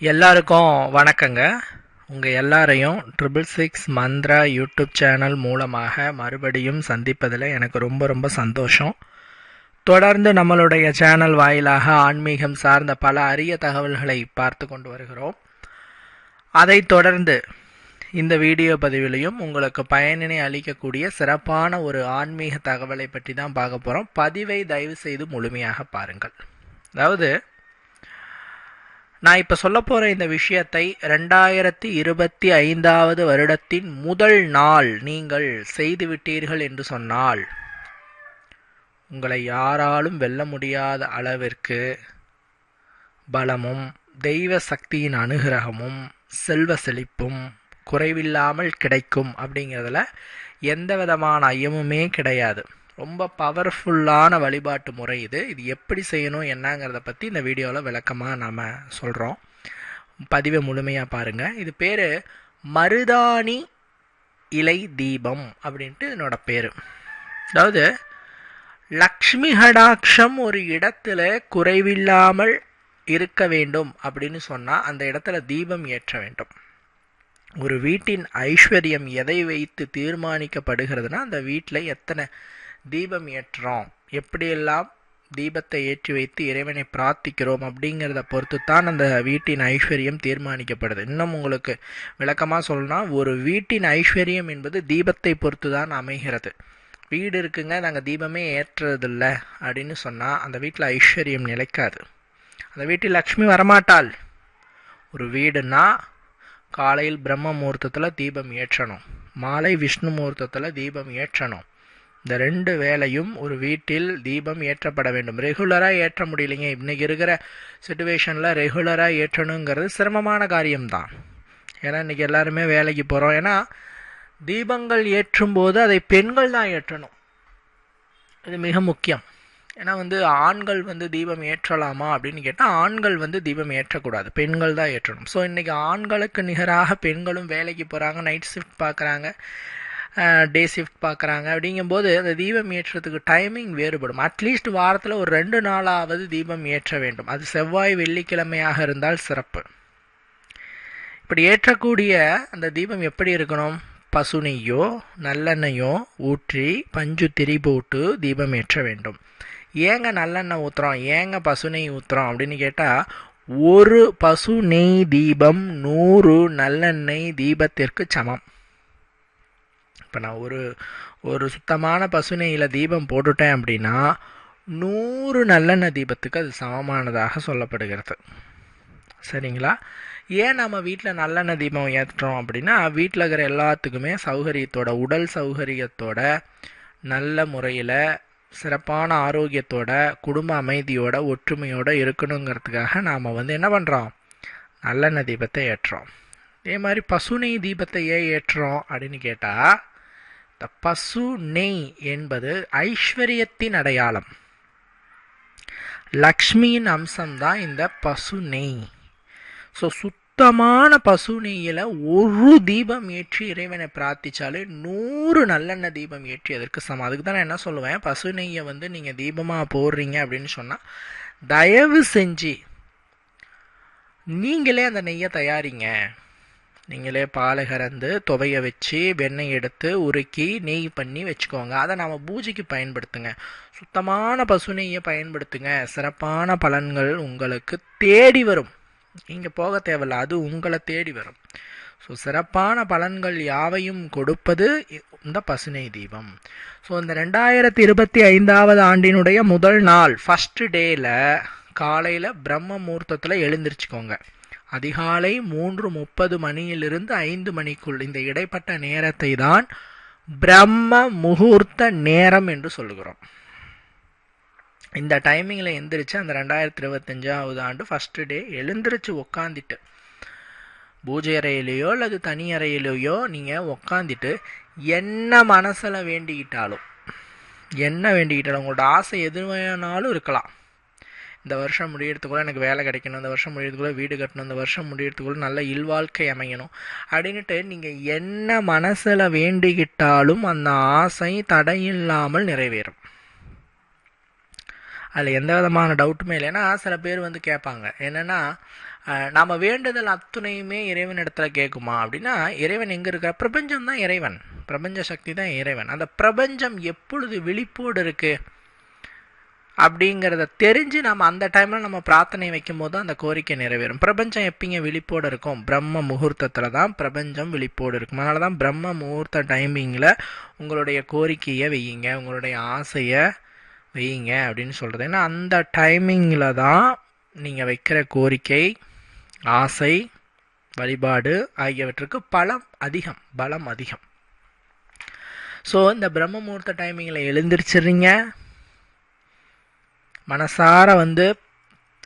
எல்லாருக்கும் வணக்கங்க. உங்கள் எல்லாரையும் triple six Mantra YouTube channel மூலமாக மறுபடியும் சந்திப்பதில் எனக்கு ரொம்ப ரொம்ப சந்தோஷம். தொடர்ந்து நம்மளுடைய சேனல் வாயிலாக ஆன்மீகம் சார்ந்த பல அரிய தகவல்களை பார்த்து கொண்டு வருகிறோம். அதை தொடர்ந்து இந்த வீடியோ பதிவிலையும் உங்களுக்கு பயனினை அளிக்கக்கூடிய சிறப்பான ஒரு ஆன்மீக தகவலை பற்றி தான் பார்க்க போகிறோம் பதிவை தயவு செய்து முழுமையாக பாருங்கள். அதாவது நான் இப்போ சொல்ல போகிற இந்த விஷயத்தை ரெண்டாயிரத்தி இருபத்தி ஐந்தாவது வருடத்தின் முதல் நாள் நீங்கள் செய்துவிட்டீர்கள் என்று சொன்னால் உங்களை யாராலும் வெல்ல முடியாத அளவிற்கு பலமும் தெய்வ சக்தியின் அனுகிரகமும் செல்வ செழிப்பும் குறைவில்லாமல் கிடைக்கும் அப்படிங்கிறதுல எந்த விதமான ஐயமுமே கிடையாது. ரொம்ப பவர்ஃபுல்லான வழிபாட்டு முறை இது. இது எப்படி செய்யணும் என்னங்கிறத பற்றி இந்த வீடியோவில் விளக்கமாக நாம் சொல்கிறோம் பதிவை முழுமையாக பாருங்கள் இது பேர் மருதாணி இலை தீபம் அப்படின்ட்டு என்னோட பேர். அதாவது லக்ஷ்மி கடாட்சம் ஒரு இடத்துல குறைவில்லாமல் இருக்க வேண்டும் அப்படின்னு சொன்னால் அந்த இடத்துல தீபம் ஏற்ற வேண்டும். ஒரு வீட்டின் ஐஸ்வர்யம் எதை வைத்து தீர்மானிக்கப்படுகிறதுனா அந்த வீட்டில் எத்தனை தீபம் ஏற்றுறோம். எப்படியெல்லாம் தீபத்தை ஏற்றி வைத்து இறைவனை பிரார்த்திக்கிறோம் அப்படிங்கிறத பொறுத்து தான் அந்த வீட்டின் ஐஸ்வர்யம் தீர்மானிக்கப்படுது. இன்னும் உங்களுக்கு விளக்கமாக சொல்லணும்னா ஒரு வீட்டின் ஐஸ்வர்யம் என்பது தீபத்தை பொறுத்து தான் அமைகிறது. வீடு இருக்குங்க நாங்கள் தீபமே ஏற்றுறதில்ல அப்படின்னு சொன்னால் அந்த வீட்டில் ஐஸ்வர்யம் நிலைக்காது. அந்த வீட்டில் லக்ஷ்மி வரமாட்டாள். ஒரு வீடுனா காலையில் பிரம்ம முகூர்த்தத்தில் தீபம் ஏற்றணும். மாலை விஷ்ணு முகூர்த்தத்தில் தீபம் ஏற்றணும். இந்த ரெண்டு வேலையும் ஒரு வீட்டில் தீபம் ஏற்றப்பட வேண்டும். ரெகுலராக ஏற்ற முடியலைங்க. இன்றைக்கி இருக்கிற சுச்சுவேஷனில் ரெகுலராக ஏற்றணுங்கிறது சிரமமான காரியம்தான். ஏன்னா இன்றைக்கி எல்லாருமே வேலைக்கு போகிறோம் ஏன்னா தீபங்கள் ஏற்றும் போது அதை பெண்கள் தான் ஏற்றணும். இது மிக முக்கியம். ஏன்னா வந்து ஆண்கள் வந்து தீபம் ஏற்றலாமா அப்படின்னு கேட்டால் ஆண்கள் வந்து தீபம் ஏற்றக்கூடாது. பெண்கள் தான் ஏற்றணும். ஸோ இன்றைக்கி ஆண்களுக்கு நிகராக பெண்களும் வேலைக்கு போகிறாங்க நைட் ஷிஃப்ட் பார்க்குறாங்க டே ஷிஃப்ட் பார்க்குறாங்க அப்படிங்கும்போது அந்த தீபம் ஏற்றுறதுக்கு டைமிங் வேறுபடும். அட்லீஸ்ட் வாரத்தில் ஒரு ரெண்டு நாளாவது தீபம் ஏற்ற வேண்டும். அது செவ்வாய் வெள்ளிக்கிழமையாக இருந்தால் சிறப்பு. இப்படி ஏற்றக்கூடிய அந்த தீபம் எப்படி இருக்கணும்? பசு நெய்யோ நல்லெண்ணெய்யோ ஊற்றி பஞ்சு திரி போட்டு தீபம் ஏற்ற வேண்டும். ஏங்க நல்லெண்ணெய் ஊற்றுறோம் ஏங்க பசு நெய் ஊற்றுறோம் அப்படின்னு கேட்டால் ஒரு பசு நெய் தீபம் நூறு நல்லெண்ணெய் தீபத்திற்கு சமம். இப்போ நான் ஒரு ஒரு சுத்தமான பசுனையில் தீபம் போட்டுட்டேன் அப்படின்னா நூறு நல்லெண்ணெய் தீபத்துக்கு அது சமமானதாக சொல்லப்படுகிறது. சரிங்களா? ஏன் நம்ம வீட்டில் நல்லெண்ணெய் தீபம் ஏற்றுறோம் அப்படின்னா வீட்டில் இருக்கிற எல்லாத்துக்குமே சௌகரியத்தோட உடல் சௌகரியத்தோட நல்ல முறையில் சிறப்பான ஆரோக்கியத்தோட குடும்ப அமைதியோட ஒற்றுமையோட இருக்கணுங்கிறதுக்காக நாம் வந்து என்ன பண்ணுறோம் நல்லெண்ணெய் தீபத்தை ஏற்றுறோம். இதே மாதிரி பசுனை தீபத்தை ஏன் ஏற்றுறோம் அப்படின்னு கேட்டால் பசு நெய் என்பது ஐஸ்வர்யத்தின் அடையாளம். லக்ஷ்மியின் அம்சம்தான் இந்த பசு நெய். ஸோ சுத்தமான பசு நெய்யில் ஒரு தீபம் ஏற்றி இறைவனை பிரார்த்திச்சாலே நூறு நல்லெண்ணெய் தீபம் ஏற்றி அதற்கு சமம். அதுக்கு தான் நான் என்ன சொல்லுவேன்? பசு நெய்யை வந்து நீங்கள் தீபமாக போடுறீங்க அப்படின்னு சொன்னால் தயவு செஞ்சு நீங்களே அந்த நெய்யை தயாரிங்க. நீங்களே பாலை கறந்து துவைய வச்சு வெண்ணெய் எடுத்து உருக்கி நெய் பண்ணி வச்சுக்கோங்க. அதை நம்ம பூஜைக்கு பயன்படுத்துங்க. சுத்தமான பசு நெய்யை பயன்படுத்துங்க. சிறப்பான பலன்கள் உங்களுக்கு தேடி வரும். நீங்கள் போக தேவையில்ல. அது உங்களை தேடி வரும். ஸோ சிறப்பான பலன்கள் யாவையும் கொடுப்பது இந்த பசுனை தீபம். ஸோ இந்த ரெண்டாயிரத்தி இருபத்தி ஐந்தாவது ஆண்டினுடைய முதல் நாள் ஃபஸ்ட்டு டேயில் காலையில் பிரம்ம முகூர்த்தத்தில் எழுந்திரிச்சுக்கோங்க. அதிகாலை மூன்று முப்பது மணியிலிருந்து ஐந்து மணிக்குள் இந்த இடைப்பட்ட நேரத்தை தான் பிரம்ம முகூர்த்த நேரம் என்று சொல்லுகிறோம். இந்த டைமிங்கில் எந்திரிச்சு அந்த ரெண்டாயிரத்தி இருபத்தஞ்சாவது ஆண்டு ஃபஸ்ட்டு டே எழுந்திரிச்சு உக்காந்துட்டு பூஜை அறையிலையோ அல்லது தனி அறையிலையோ நீங்கள் உக்காந்துட்டு என்ன மனசில் வேண்டிக்கிட்டாலும் என்ன வேண்டிக்கிட்டாலும் உங்களோட ஆசை எது வேணாலும் இருக்கலாம். இந்த வருஷம் முடியறதுக்குள்ளே எனக்கு வேலை கிடைக்கணும் இந்த வருஷம் முடியறதுக்குள்ளே வீடு கட்டணும் இந்த வருஷம் முடியறதுக்குள்ளே நல்ல இல்வாழ்க்கை அமையணும். அப்படின்ட்டு நீங்கள் என்ன மனசில் வேண்டிக்கிட்டாலும் அந்த ஆசை தடையில்லாமல் நிறைவேறும். அதில் எந்த விதமான டவுட்டுமே இல்லை. ஏன்னா சில பேர் வந்து கேட்பாங்க. என்னென்னா நாம் வேண்டுதல் அத்துணையுமே இறைவன் இடத்துல கேட்குமா? அப்படின்னா இறைவன் எங்கே இருக்கா பிரபஞ்சம் தான் இறைவன். பிரபஞ்ச சக்தி தான் இறைவன். அந்த பிரபஞ்சம் எப்பொழுது விழிப்போடு இருக்குது அப்படிங்கிறத தெரிஞ்சு நம்ம அந்த டைமில் நம்ம பிரார்த்தனை வைக்கும் போது அந்த கோரிக்கை நிறைவேறும். பிரபஞ்சம் எப்படிங்க விழிப்போடு இருக்கும். பிரம்ம முகூர்த்தத்தில் தான் பிரபஞ்சம் விழிப்போடு இருக்கும். அதனால தான் பிரம்ம முகூர்த்த டைமிங்கில் உங்களுடைய கோரிக்கையை வையுங்க. உங்களுடைய ஆசையை வையுங்க அப்படின்னு சொல்கிறது ஏன்னா அந்த டைமிங்கில் தான் நீங்கள் வைக்கிற கோரிக்கை ஆசை வழிபாடு ஆகியவற்றுக்கு பலம் அதிகம் பலம் அதிகம். ஸோ இந்த பிரம்ம முகூர்த்த டைமிங்கில் எழுந்திரிச்சிடுறீங்க. மனசார வந்து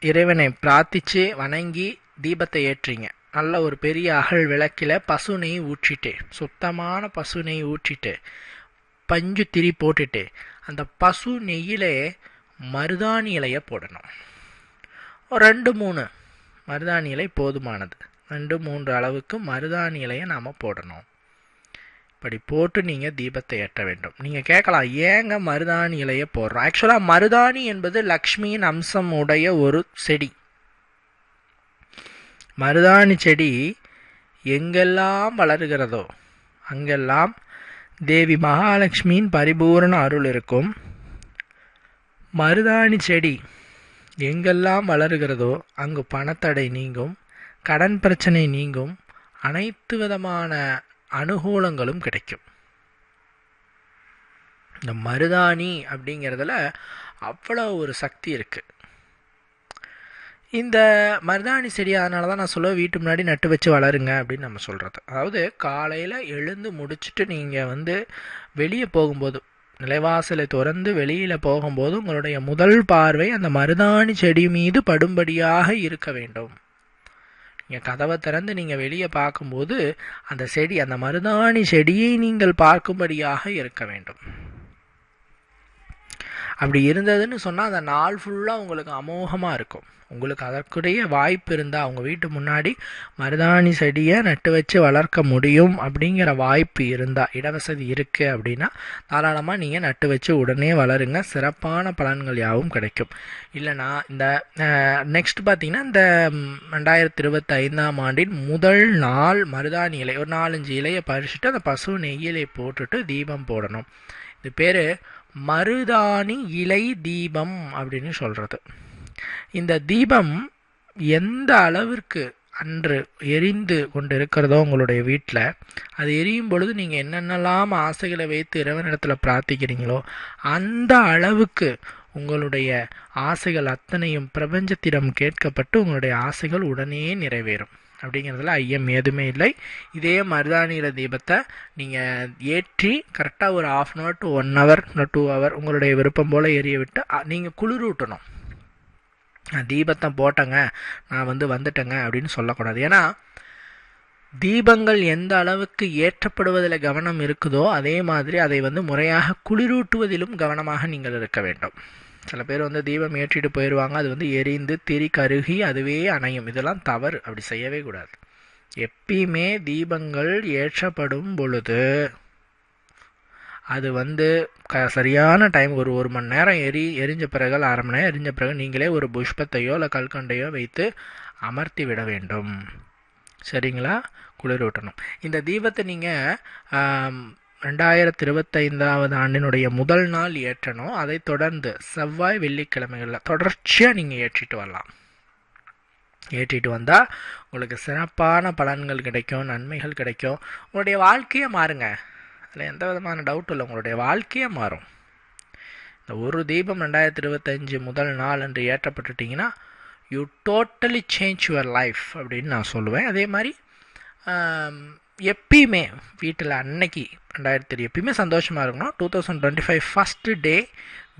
இறைவனை பிரார்த்திச்சு வணங்கி தீபத்தை ஏற்றிங்க நல்ல ஒரு பெரிய அகல் விளக்கில் பசு நெய் ஊற்றிட்டு சுத்தமான பசு நெய் ஊற்றிட்டு பஞ்சு திரி போட்டுட்டு அந்த பசு நெய்யிலே மருதாணி இலையை போடணும். ரெண்டு மூணு. மருதாணி இலை போதுமானது. ரெண்டு மூன்று அளவுக்கு மருதாணி இலையை நாம் போடணும். அப்படி போட்டு நீங்கள் தீபத்தை ஏற்ற வேண்டும். நீங்கள் கேட்கலாம் ஏங்க மருதாணி இலையை போடுறோம்? ஆக்சுவலாக மருதாணி என்பது லக்ஷ்மியின் அம்சம் உடைய ஒரு செடி. மருதாணி செடி எங்கெல்லாம் வளர்கிறதோ அங்கெல்லாம் தேவி மகாலட்சுமியின் பரிபூரண அருள் இருக்கும். மருதாணி செடி எங்கெல்லாம் வளர்கிறதோ அங்கு பணத்தடை நீங்கும் கடன் பிரச்சனை நீங்கும் அனைத்து விதமான அனுகூலங்களும் கிடைக்கும். இந்த மருதாணி அப்படிங்கிறதுல அவ்வளோ ஒரு சக்தி இருக்குது இந்த மருதாணி செடி அதனால தான் நான் சொல்லுவேன் வீட்டு முன்னாடி நட்டு வச்சு வளருங்க அப்படின்னு நம்ம சொல்கிறது அதாவது காலையில் எழுந்து முடிச்சுட்டு நீங்கள் வந்து வெளியே போகும்போது நிலைவாசலை திறந்து வெளியில் போகும்போது உங்களுடைய முதல் பார்வை அந்த மருதாணி செடி மீது படும்படியாக இருக்க வேண்டும். நீங்கள் கதவை திறந்து நீங்கள் வெளியே பார்க்கும்போது அந்த செடி அந்த மருதாணி செடியை நீங்கள் பார்க்கும்படியாக இருக்க வேண்டும். அப்படி இருந்ததுன்னு சொன்னால் அந்த நாள் ஃபுல்லாக உங்களுக்கு அமோகமாக இருக்கும். உங்களுக்கு அதற்குரிய வாய்ப்பு இருந்தால் அவங்க வீட்டு முன்னாடி மருதாணி செடியை நட்டு வச்சு வளர்க்க முடியும் அப்படிங்கிற வாய்ப்பு இருந்தால் இடவசதி இருக்குது அப்படின்னா தாராளமாக நீங்கள் நட்டு வச்சு உடனே வளருங்க. சிறப்பான பலன்கள் யாவும் கிடைக்கும். இல்லைனா இந்த நெக்ஸ்ட் பார்த்தீங்கன்னா இந்த ரெண்டாயிரத்தி இருபத்தி ஐந்தாம் ஆண்டின் முதல் நாள் மருதாணி இலை ஒரு நாலஞ்சு இலையை பறிச்சுட்டு அந்த பசு நெய்யிலை போட்டுட்டு தீபம் போடணும். இது பேர் மருதாணி இலை தீபம் அப்படின்னு சொல்கிறது இந்த தீபம் எந்த அளவிற்கு அன்று எரிந்து கொண்டு இருக்கிறதோ உங்களுடைய வீட்டில் அது எரியும் பொழுது நீங்கள் என்னென்னலாம் ஆசைகளை வைத்து இறைவனிடத்தில் பிரார்த்திக்கிறீங்களோ அந்த அளவுக்கு உங்களுடைய ஆசைகள் அத்தனையும் பிரபஞ்சத்திடம் கேட்கப்பட்டு உங்களுடைய ஆசைகள் உடனே நிறைவேறும். அப்படிங்கிறதுல ஐயம் எதுவுமே இல்லை. இதே மருதாணியில தீபத்தை நீங்கள் ஏற்றி கரெக்டாக ஒரு half an hour to one hour இல்லை டூ ஹவர் உங்களுடைய விருப்பம் போல் எரிய விட்டு நீங்கள் குளிரூட்டணும் தீபத்தை போட்டேங்க நான் வந்து வந்துட்டேங்க அப்படின்னு சொல்லக்கூடாது. ஏன்னா தீபங்கள் எந்த அளவுக்கு ஏற்றப்படுவதில் கவனம் இருக்குதோ அதே மாதிரி அதை வந்து முறையாக குளிரூட்டுவதிலும் கவனமாக நீங்கள் இருக்க வேண்டும். சில பேர் வந்து தீபம் ஏற்றிட்டு போயிடுவாங்க அது வந்து எரிந்து திரி கருகி அதுவே அணையும். இதெல்லாம் தவறு. அப்படி செய்யவே கூடாது. எப்பயுமே தீபங்கள் ஏற்றப்படும் பொழுது அது வந்து க சரியான டைம் ஒரு ஒரு மணி நேரம் எரி எரிஞ்ச பிறகு அரை மணி நேரம் எரிஞ்ச பிறகு நீங்களே ஒரு புஷ்பத்தையோ இல்லை கல்கண்டையோ வைத்து அமர்த்தி விட வேண்டும். சரிங்களா? குளிரூட்டணும். இந்த தீபத்தை நீங்கள் ரெண்டாயிரத்தி இருபத்தைந்தாவது ஆண்டினுடைய முதல் நாள் ஏற்றணும் அதை தொடர்ந்து செவ்வாய் வெள்ளிக்கிழமைகளில் தொடர்ச்சியாக நீங்கள் ஏற்றிட்டு வரலாம். ஏற்றிட்டு வந்தால் உங்களுக்கு சிறப்பான பலன்கள் கிடைக்கும் நன்மைகள் கிடைக்கும். உங்களுடைய வாழ்க்கையை மாறுங்க. அதில் எந்த விதமான டவுட்டும் இல்லை. உங்களுடைய வாழ்க்கையே மாறும். இந்த ஒரு தீபம் ரெண்டாயிரத்தி இருபத்தஞ்சு முதல் நாள் என்று ஏற்றப்பட்டுட்டிங்கன்னா you totally change your life அப்படின்னு நான் சொல்லுவேன். அதே மாதிரி எப்பயுமே வீட்டில் அன்னைக்கு ரெண்டாயிரத்தி எப்பயுமே சந்தோஷமாக இருக்கணும். Two thousand twenty five first day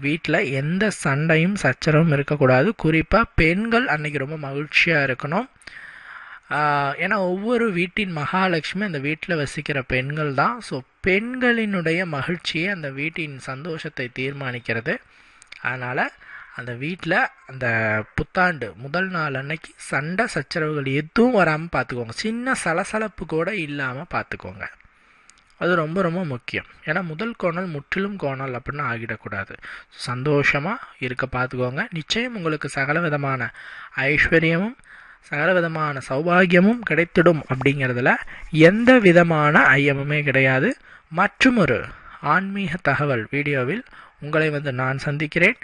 வீட்டில் எந்த சண்டையும் சச்சரவும் இருக்கக்கூடாது. குறிப்பாக பெண்கள் அன்னைக்கு ரொம்ப மகிழ்ச்சியாக இருக்கணும். ஏன்னா ஒவ்வொரு வீட்டின் மகாலட்சுமி அந்த வீட்டில் வசிக்கிற பெண்கள் தான். ஸோ பெண்களினுடைய மகிழ்ச்சியை அந்த வீட்டின் சந்தோஷத்தை தீர்மானிக்கிறது. அதனால் அந்த வீட்டில் அந்த புத்தாண்டு முதல் நாள் அன்னைக்கு சண்டை சச்சரவுகள் எதுவும் வராமல் பார்த்துக்கோங்க சின்ன சலசலப்பு கூட இல்லாமல் பார்த்துக்கோங்க அது ரொம்ப ரொம்ப முக்கியம். ஏன்னா முதல் கோணல் முற்றிலும் கோணல் அப்படின்னு ஆகிடக்கூடாது. சந்தோஷமாக இருக்க பார்த்துக்கோங்க நிச்சயம் உங்களுக்கு சகல விதமான ஐஸ்வர்யமும் சகல விதமான சௌபாகியமும் கிடைத்திடும் அப்படிங்கிறதுல எந்த விதமான ஐயமுமே கிடையாது. மற்றும் ஒரு ஆன்மீக தகவல் வீடியோவில் உங்களை வந்து நான் சந்திக்கிறேன்.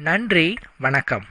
நன்றி வணக்கம்.